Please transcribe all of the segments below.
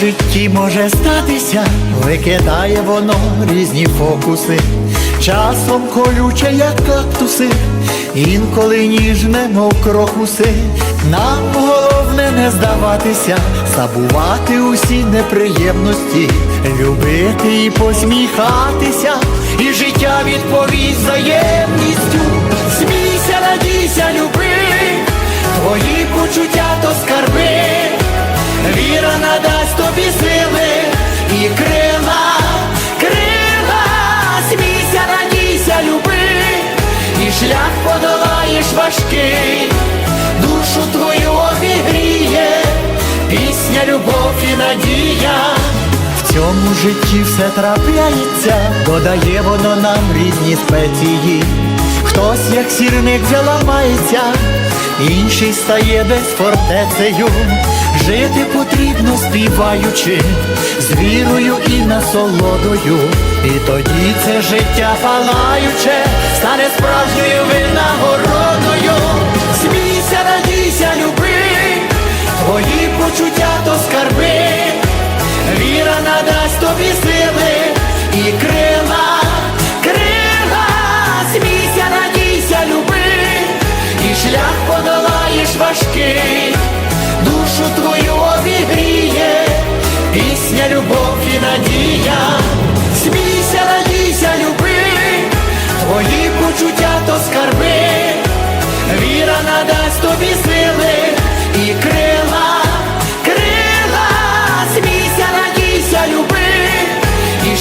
житті може статися, викидає воно різні фокуси, часом колюче, як кактуси, інколи ніжне, мов крокуси. Нам головне не здаватися, забувати усі неприємності, любити і посміхатися, і життя відповість взаємністю. Шлях подолаєш важкий, душу твою обігріє, пісня, любов і надія. В цьому житті все трапляється, додає воно нам різні спеції. Хтось, як сірник, вже ламається, інший стає десь фортецею. Жити потрібно співаючи, з вірою і насолодою. І тоді це життя палаюче Надасть тобі сили і крила, крила, смійся, радійся, люби, і шлях подолаєш важкий, душу твою обігріє, пісня, любов і надія. Смійся, радійся, люби, твої почуття то скарби, віра надасть тобі сили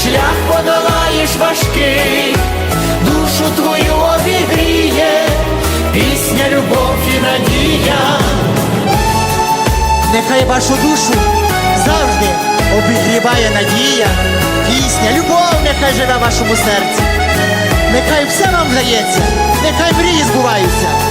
шлях подолаєш важкий, душу твою обігріє, пісня, любов і надія. Нехай вашу душу завжди обігріває надія, пісня, любов нехай живе в вашому серці. Нехай все вам вдається, нехай мрії збуваються.